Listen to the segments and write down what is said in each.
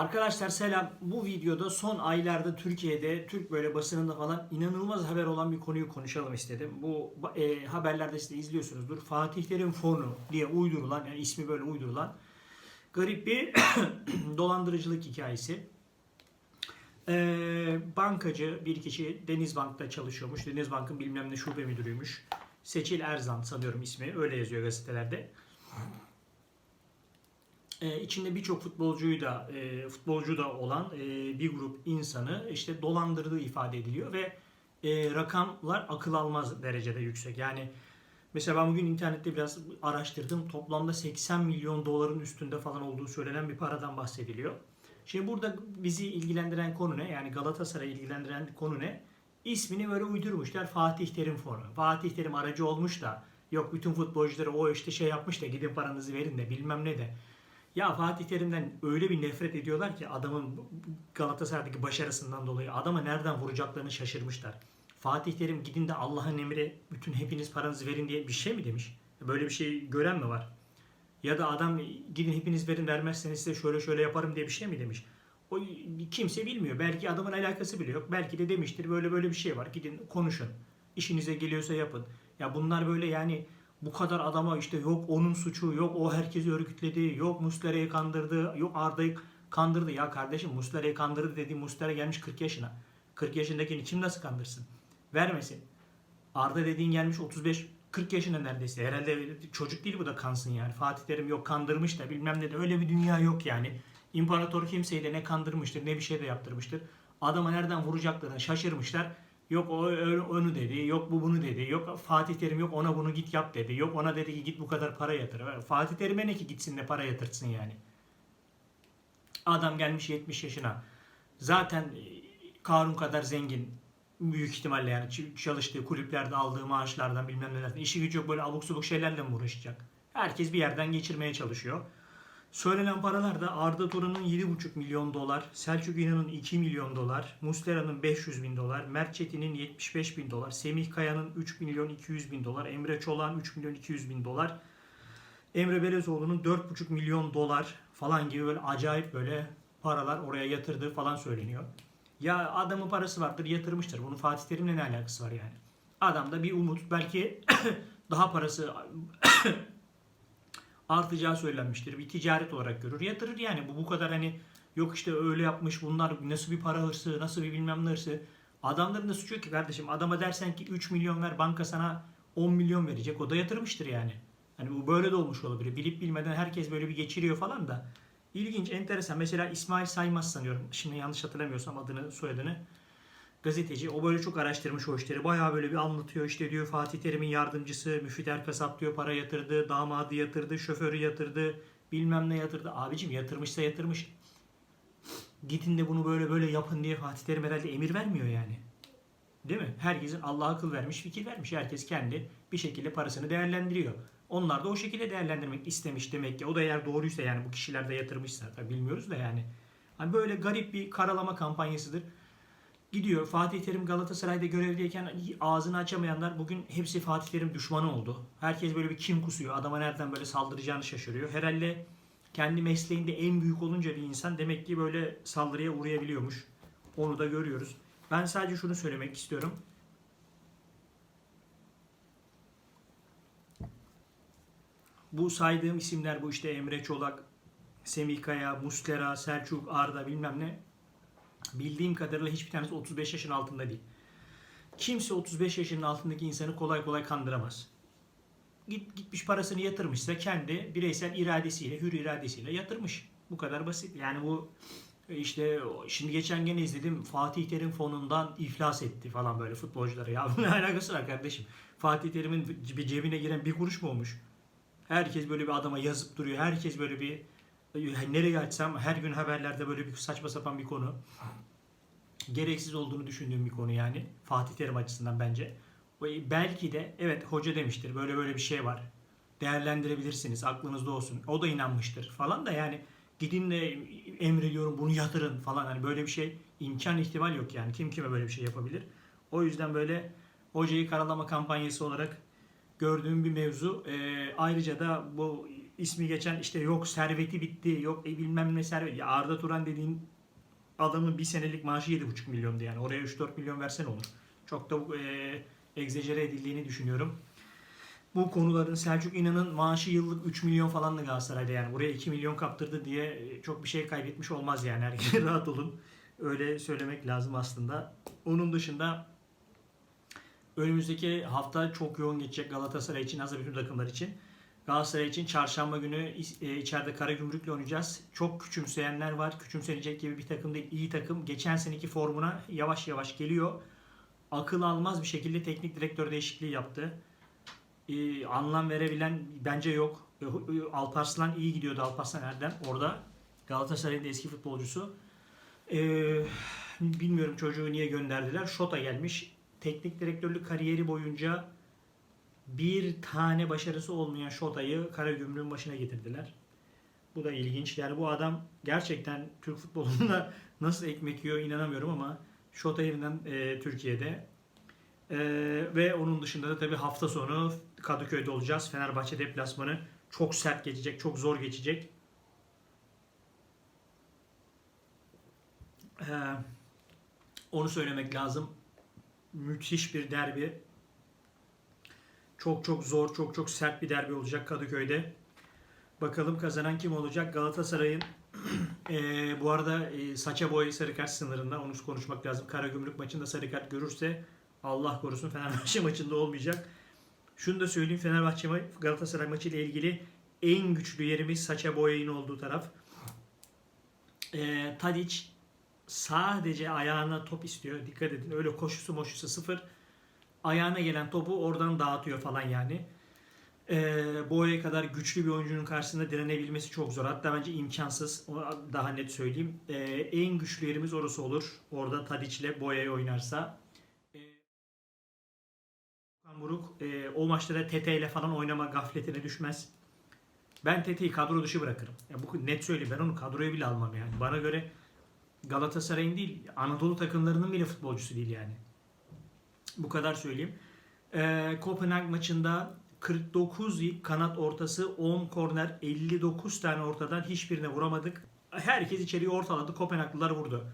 Arkadaşlar selam. Bu videoda son aylarda Türkiye'de, Türk böyle basınında falan inanılmaz haber olan bir konuyu konuşalım istedim. Bu e, haberlerde siz de izliyorsunuzdur. Fatih Terim fonu diye uydurulan, yani ismi böyle uydurulan garip bir dolandırıcılık hikayesi. E, bankacı bir kişi Denizbank'ta çalışıyormuş. Denizbank'ın bilmem ne şube müdürüymüş. Seçil Erzan sanıyorum ismi. Öyle yazıyor gazetelerde. Ee, içinde birçok futbolcuyu da e, futbolcu da olan e, bir grup insanı işte dolandırdığı ifade ediliyor ve e, rakamlar akıl almaz derecede yüksek. Yani mesela ben bugün internette biraz araştırdım. Toplamda 80 milyon doların üstünde falan olduğu söylenen bir paradan bahsediliyor. Şimdi burada bizi ilgilendiren konu ne? Yani Galatasaray'ı ilgilendiren konu ne? İsmini böyle uydurmuşlar Fatih Terim fonu. Fatih Terim aracı olmuş da yok bütün futbolcuları o işte şey yapmış da gidin paranızı verin de bilmem ne de. Ya Fatih Terim'den öyle bir nefret ediyorlar ki adamın Galatasaray'daki başarısından dolayı adama nereden vuracaklarını şaşırmışlar. Fatih Terim gidin de Allah'ın emri bütün hepiniz paranızı verin diye bir şey mi demiş? Böyle bir şey gören mi var? Ya da adam gidin hepiniz verin vermezseniz size şöyle şöyle yaparım diye bir şey mi demiş? O kimse bilmiyor. Belki adamın alakası bile yok. Belki de demiştir böyle böyle bir şey var. Gidin konuşun. İşinize geliyorsa yapın. Ya bunlar böyle yani bu kadar adama işte yok onun suçu, yok o herkesi örgütledi, yok Muslera'yı kandırdı, yok Arda'yı kandırdı. Ya kardeşim Muslera'yı kandırdı dediğim Muslera gelmiş 40 yaşına. 40 yaşındakini kim nasıl kandırsın? Vermesin. Arda dediğin gelmiş 35 40 yaşında neredeyse. Herhalde çocuk değil bu da kansın yani. Fatih Terim yok kandırmış da bilmem ne de öyle bir dünya yok yani. İmparator kimseyi de ne kandırmıştır ne bir şey de yaptırmıştır. Adama nereden vuracaklarını şaşırmışlar. Yok o onu dedi, yok bu bunu dedi, yok Fatih Terim yok ona bunu git yap dedi, yok ona dedi ki git bu kadar para yatır. Fatih Terim'e ne ki gitsin de para yatırsın yani. Adam gelmiş 70 yaşına. Zaten e, Karun kadar zengin büyük ihtimalle yani çalıştığı kulüplerde aldığı maaşlardan bilmem nelerden işi gücü yok böyle abuk subuk şeylerle mi uğraşacak? Herkes bir yerden geçirmeye çalışıyor. Söylenen paralar da Arda Turan'ın 7,5 milyon dolar, Selçuk İnan'ın 2 milyon dolar, Muslera'nın 500 bin dolar, Mert Çetin'in 75 bin dolar, Semih Kaya'nın 3 milyon 200 bin dolar, Emre Çolak'ın 3 milyon 200 bin dolar, Emre Belezoğlu'nun 4,5 milyon dolar falan gibi böyle acayip böyle paralar oraya yatırdığı falan söyleniyor. Ya adamın parası vardır yatırmıştır. Bunun Fatih Terim'le ne alakası var yani? Adamda bir umut belki daha parası artacağı söylenmiştir. Bir ticaret olarak görür. Yatırır yani. Bu bu kadar hani yok işte öyle yapmış bunlar nasıl bir para hırsı, nasıl bir bilmem ne hırsı. Adamların da suçu yok ki kardeşim. Adama dersen ki 3 milyon ver banka sana 10 milyon verecek. O da yatırmıştır yani. Hani bu böyle de olmuş olabilir. Bilip bilmeden herkes böyle bir geçiriyor falan da. İlginç, enteresan. Mesela İsmail Saymaz sanıyorum. Şimdi yanlış hatırlamıyorsam adını, soyadını. Gazeteci. O böyle çok araştırmış o işleri. Bayağı böyle bir anlatıyor. İşte diyor Fatih Terim'in yardımcısı Müfit Erkasap diyor para yatırdı. Damadı yatırdı. Şoförü yatırdı. Bilmem ne yatırdı. Abicim yatırmışsa yatırmış. Gidin de bunu böyle böyle yapın diye Fatih Terim herhalde emir vermiyor yani. Değil mi? Herkesin Allah akıl vermiş, fikir vermiş. Herkes kendi bir şekilde parasını değerlendiriyor. Onlar da o şekilde değerlendirmek istemiş demek ki. O da eğer doğruysa yani bu kişiler de yatırmışsa tabii bilmiyoruz da yani. Hani böyle garip bir karalama kampanyasıdır. Gidiyor Fatih Terim Galatasaray'da görevdeyken ağzını açamayanlar bugün hepsi Fatih Terim düşmanı oldu. Herkes böyle bir kim kusuyor. Adama nereden böyle saldıracağını şaşırıyor. Herhalde kendi mesleğinde en büyük olunca bir insan demek ki böyle saldırıya uğrayabiliyormuş. Onu da görüyoruz. Ben sadece şunu söylemek istiyorum. Bu saydığım isimler bu işte Emre Çolak, Semih Kaya, Muslera, Selçuk, Arda bilmem ne. Bildiğim kadarıyla hiçbir tanesi 35 yaşın altında değil. Kimse 35 yaşının altındaki insanı kolay kolay kandıramaz. Git, gitmiş parasını yatırmışsa kendi bireysel iradesiyle, hür iradesiyle yatırmış. Bu kadar basit. Yani bu işte şimdi geçen gene izledim Fatih Terim fonundan iflas etti falan böyle futbolculara. Ya ne alakası var kardeşim? Fatih Terim'in cebine giren bir kuruş mu olmuş? Herkes böyle bir adama yazıp duruyor. Herkes böyle bir nereye açsam her gün haberlerde böyle bir saçma sapan bir konu. Gereksiz olduğunu düşündüğüm bir konu yani. Fatih Terim açısından bence. Belki de evet hoca demiştir böyle böyle bir şey var. Değerlendirebilirsiniz aklınızda olsun. O da inanmıştır falan da yani gidin de emrediyorum bunu yatırın falan hani böyle bir şey imkan ihtimal yok yani. Kim kime böyle bir şey yapabilir. O yüzden böyle hocayı karalama kampanyası olarak gördüğüm bir mevzu. Ee, ayrıca da bu ismi geçen işte yok serveti bitti, yok e, bilmem ne servet. Ya Arda Turan dediğin adamın bir senelik maaşı 7,5 milyondu yani. Oraya 3-4 milyon versen olur. Çok da e, egzajere edildiğini düşünüyorum. Bu konuların Selçuk İnan'ın maaşı yıllık 3 milyon falandı Galatasaray'da yani. Buraya 2 milyon kaptırdı diye e, çok bir şey kaybetmiş olmaz yani. Herkese rahat olun. Öyle söylemek lazım aslında. Onun dışında önümüzdeki hafta çok yoğun geçecek Galatasaray için, az da bütün takımlar için. Galatasaray için çarşamba günü e, içeride Karagümrük'le oynayacağız. Çok küçümseyenler var. Küçümsenecek gibi bir takım değil. İyi takım. Geçen seneki formuna yavaş yavaş geliyor. Akıl almaz bir şekilde teknik direktör değişikliği yaptı. Ee, anlam verebilen bence yok. Ee, Alparslan iyi gidiyordu Alparslan Erdem orada. Galatasaray'ın eski futbolcusu. Ee, bilmiyorum çocuğu niye gönderdiler. Şota gelmiş. Teknik direktörlük kariyeri boyunca bir tane başarısı olmayan Şota'yı Karagümrük'ün başına getirdiler. Bu da ilginç. Yani bu adam gerçekten Türk futbolunda nasıl ekmek yiyor inanamıyorum ama Şota yeniden e, Türkiye'de. E, ve onun dışında da tabii hafta sonu Kadıköy'de olacağız. Fenerbahçe deplasmanı çok sert geçecek, çok zor geçecek. E, onu söylemek lazım. Müthiş bir derbi. Çok çok zor, çok çok sert bir derbi olacak Kadıköy'de. Bakalım kazanan kim olacak? Galatasaray'ın e, bu arada e, saça boy sarı kart sınırında onu konuşmak lazım. Karagümrük maçında sarı kart görürse Allah korusun Fenerbahçe maçında olmayacak. Şunu da söyleyeyim Fenerbahçe Galatasaray maçı ile ilgili en güçlü yerimiz saça boyayın olduğu taraf. E, Tadic sadece ayağına top istiyor. Dikkat edin öyle koşusu moşusu sıfır. Ayağına gelen topu oradan dağıtıyor falan yani. Ee, Boya'ya kadar güçlü bir oyuncunun karşısında direnebilmesi çok zor. Hatta bence imkansız. Daha net söyleyeyim. Ee, en güçlü yerimiz orası olur. Orada Tadic ile Boya'ya oynarsa. Ee, Buruk e, o maçlarda Tete ile falan oynama gafletine düşmez. Ben Tete'yi kadro dışı bırakırım. Ya bu net söyleyeyim. Ben onu kadroya bile almam yani. Bana göre Galatasaray'ın değil, Anadolu takımlarının bile futbolcusu değil yani. Bu kadar söyleyeyim. Ee, Kopenhag maçında 49 kanat ortası, 10 korner, 59 tane ortadan hiçbirine vuramadık. Herkes içeriye ortaladı. Kopenhaglılar vurdu.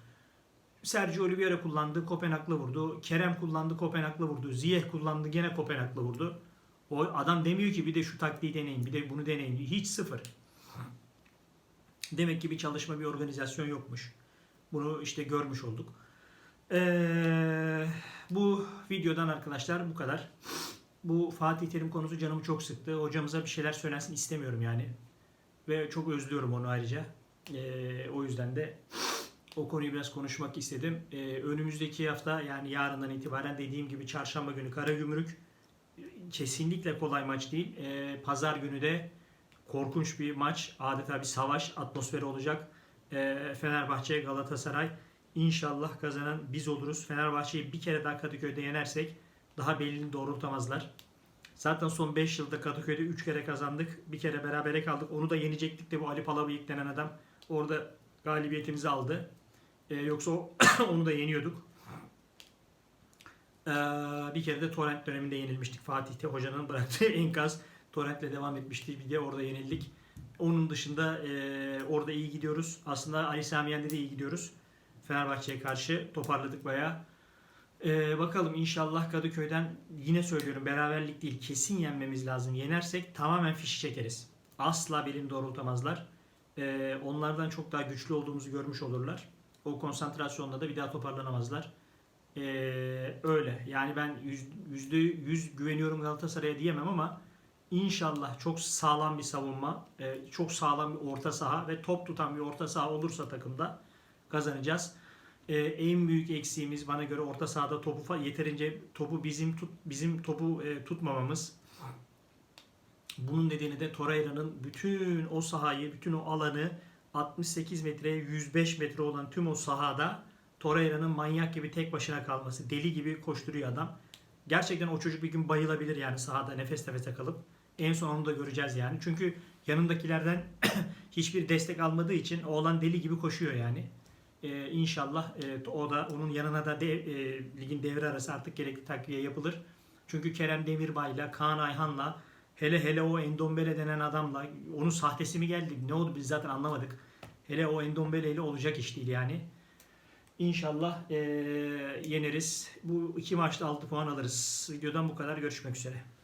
Sergio Oliveira kullandı, Kopenhaglı vurdu. Kerem kullandı, Kopenhaglı vurdu. Ziyech kullandı, gene Kopenhaglı vurdu. O adam demiyor ki bir de şu taktiği deneyin, bir de bunu deneyin. Hiç sıfır. Demek ki bir çalışma, bir organizasyon yokmuş. Bunu işte görmüş olduk. Ee, bu videodan arkadaşlar bu kadar. Bu Fatih Terim konusu canımı çok sıktı. Hocamıza bir şeyler söylensin istemiyorum yani. Ve çok özlüyorum onu ayrıca. Ee, o yüzden de o konuyu biraz konuşmak istedim. Ee, önümüzdeki hafta yani yarından itibaren dediğim gibi çarşamba günü Karagümrük kesinlikle kolay maç değil. Ee, Pazar günü de korkunç bir maç. Adeta bir savaş atmosferi olacak. Ee, Fenerbahçe Galatasaray. İnşallah kazanan biz oluruz. Fenerbahçe'yi bir kere daha Kadıköy'de yenersek daha belini doğrultamazlar. Zaten son 5 yılda Kadıköy'de 3 kere kazandık. Bir kere berabere kaldık. Onu da yenecektik de bu Ali Palabıyık denen adam orada galibiyetimizi aldı. Ee, yoksa onu da yeniyorduk. Ee, bir kere de Torrent döneminde yenilmiştik. Fatih'te hocanın bıraktığı enkaz Torrent'le devam etmişti. Bir de orada yenildik. Onun dışında e, orada iyi gidiyoruz. Aslında Ali Sami Yen'de de iyi gidiyoruz. Fenerbahçe'ye karşı toparladık bayağı. Ee, bakalım inşallah Kadıköy'den yine söylüyorum beraberlik değil kesin yenmemiz lazım. Yenersek tamamen fişi çekeriz. Asla belini doğrultamazlar. Ee, onlardan çok daha güçlü olduğumuzu görmüş olurlar. O konsantrasyonda da bir daha toparlanamazlar. Ee, öyle. Yani ben yüz- yüzde yüz güveniyorum Galatasaray'a diyemem ama inşallah çok sağlam bir savunma, e, çok sağlam bir orta saha ve top tutan bir orta saha olursa takımda kazanacağız. Ee, en büyük eksiğimiz bana göre orta sahada topu yeterince topu bizim tut, bizim topu e, tutmamamız. Bunun nedeni de Torreira'nın bütün o sahayı, bütün o alanı 68 metreye 105 metre olan tüm o sahada Torreira'nın manyak gibi tek başına kalması. Deli gibi koşturuyor adam. Gerçekten o çocuk bir gün bayılabilir yani sahada nefes nefese kalıp. En son onu da göreceğiz yani. Çünkü yanındakilerden hiçbir destek almadığı için oğlan deli gibi koşuyor yani. Ee, inşallah e, o da onun yanına da de, e, ligin devre arası artık gerekli takviye yapılır. Çünkü Kerem Demirbay'la Kaan Ayhan'la Hele hele o Endombele denen adamla onun sahtesi mi geldi ne oldu biz zaten anlamadık. Hele o Endombele ile olacak iş değil yani. İnşallah eee, yeneriz. Bu iki maçta 6 puan alırız. Videodan bu kadar. Görüşmek üzere.